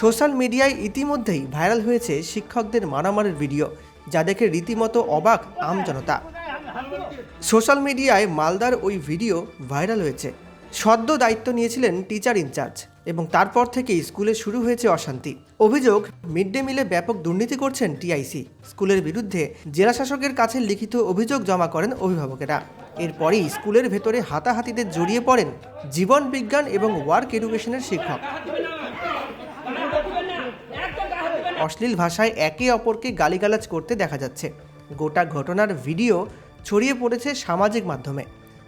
Social মিডিয়ায় ইতিমধ্যেই viral হয়েছে শিক্ষকদের মারামারের ভিডিও, যা দেখে রীতিমতো অবাক আমজনতা সোশ্যাল মিডিয়ায় মালদার ওই ভিডিও ভাইরাল হয়েছে। সদ্য দায়িত্ব নিয়েছিলেন টিচার ইনচার্জ এবং তারপর থেকেই স্কুলে শুরু হয়েছে অশান্তি। অভিযোগ, মিড ডে মিলে ব্যাপক দুর্নীতি করছেন টিআইসি। স্কুলের বিরুদ্ধে জেলাশাসকের কাছে লিখিত অভিযোগ জমা করেন অভিভাবকেরা। এরপরই স্কুলের ভেতরে হাতাহাতিতে জড়িয়ে পড়েন জীবন বিজ্ঞান এবং ওয়ার্ক এডুকেশনের শিক্ষক। অশ্লীল ভাষায় একে অপরকে গালিগালাজ করতে দেখা যাচ্ছে। গোটা ঘটনার ভিডিও ছড়িয়ে পড়েছে সামাজিক মাধ্যমে।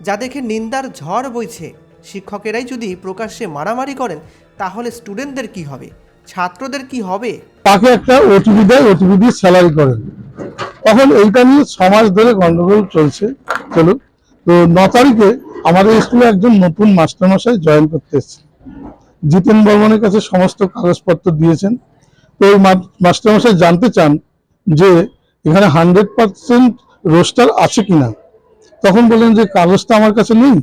যা দেখে নিন্দার ঝড় বইছে। শিক্ষকেরাই যদি প্রকাশ্যে মারামারি করেন, তাহলে স্টুডেন্টদের কি হবে? ছাত্রদের কি হবে? তাকে একটা ওটিপি দেয় ওটিপি দিয়ে স্যালারি করেন। তখন এইটা নিয়ে সমাজ ধরে গন্ডগোল চলছে। চলুক তো ন তারিখে আমাদের স্কুলে একজন নতুন মাস্টারমশাই জয়েন করতে এসেছে জিতেন বর্মনের কাছে সমস্ত কাগজপত্র দিয়েছেন। তো ওই মাস্টারমশাই জানতে চান যে এখানে হান্ড্রেড পার্সেন্ট রোস্টার আছে কিনা। তখন বললেন যে কাগজটা আমার কাছে নেই,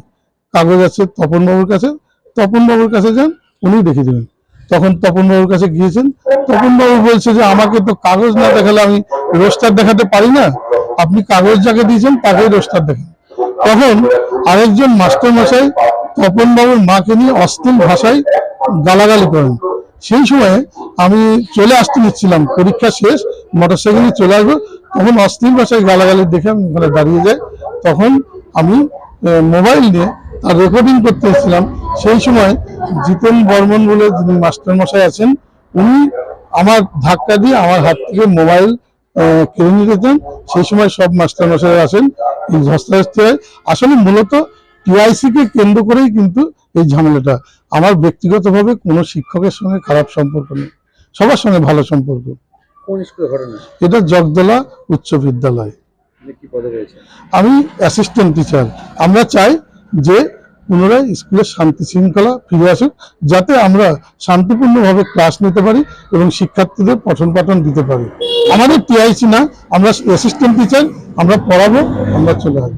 কাগজ আছে তপনবাবুর কাছে। তপনবাবুর কাছে যান উনি দেখে দেবেন তখন তপনবাবুর কাছে গিয়েছেন। তপনবাবু বলছে যে আমাকে তো কাগজ না দেখালে আমি রোস্টার দেখাতে পারি না। আপনি কাগজ যাকে দিয়েছেন, তাকেই রোস্টার দেখেন। তখন আরেকজন মাস্টার মশাই তপনবাবুর মাকে নিয়ে অশ্লীল ভাষায় গালাগালি করেন। সেই সময় আমি চলে আসতে নিচ্ছিলাম, পরীক্ষা শেষ, মোটরসাইকেলে চলে আসব, তখন অশ্লীল ভাষায় গালাগালি দেখে আমি ওখানে দাঁড়িয়ে যাই। তখন আমি মোবাইল নিয়ে তার রেকর্ডিং করতে এসেছিলাম। সেই সময় জিতেন বর্মন বলে যিনি মাস্টার মশাই আছেন, উনি আমার ধাক্কা দিয়ে আমার হাত থেকে মোবাইল কেড়ে নিতে চান সেই সময় সব মাস্টার মশাই আসেন ধস্তাধস্তি হয়। আসলে মূলত টিআইসি কে কেন্দ্র করেই কিন্তু এই ঝামেলাটা। আমার ব্যক্তিগতভাবে কোনো শিক্ষকের সঙ্গে খারাপ সম্পর্ক নেই। সবার সঙ্গে ভালো সম্পর্ক। এটা জগদলা উচ্চ বিদ্যালয়। আমি অ্যাসিস্ট্যান্ট টিচার। আমরা চাই যে পুনরায় স্কুলের শান্তি শৃঙ্খলা ফিরে আসুক যাতে আমরা শান্তিপূর্ণভাবে ক্লাস নিতে পারি এবং শিক্ষার্থীদের পঠন পাঠন দিতে পারি। আমাদের টিআইসি না আমরা অ্যাসিস্ট্যান্ট টিচার আমরা পড়াবো আমরা চলে আসব।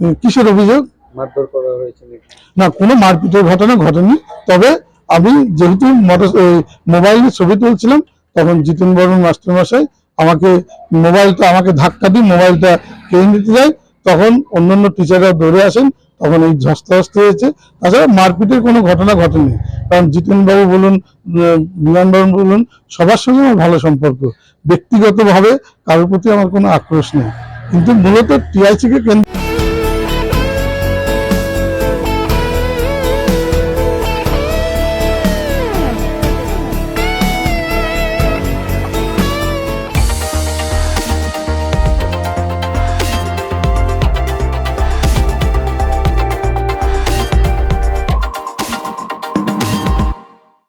মানে কিসের অভিযোগ? না কোনো মারপিটের ঘটনা ঘটেনি। তবে আমি যেহেতু মোটর মোবাইলে ছবি তুলছিলাম তখন জিতেন বর্মন মাস্টারমশাই আমাকে মোবাইলটা আমাকে ধাক্কা দিয়ে মোবাইলটা কেড়ে নিতে যায়। তখন অন্যান্য টিচাররা দৌড়ে আসেন, তখন এই ধস্তাধস্ত হয়েছে। তাছাড়া মারপিটের কোনো ঘটনা ঘটেনি। কারণ জিতেনবাবু বলুন বিমানবাবু বলুন, সবার সঙ্গে আমার ভালো সম্পর্ক। ব্যক্তিগতভাবে কারোর প্রতি আমার কোনো আক্রোশ নেই। কিন্তু মূলত টিআইসিকে কেন্দ্র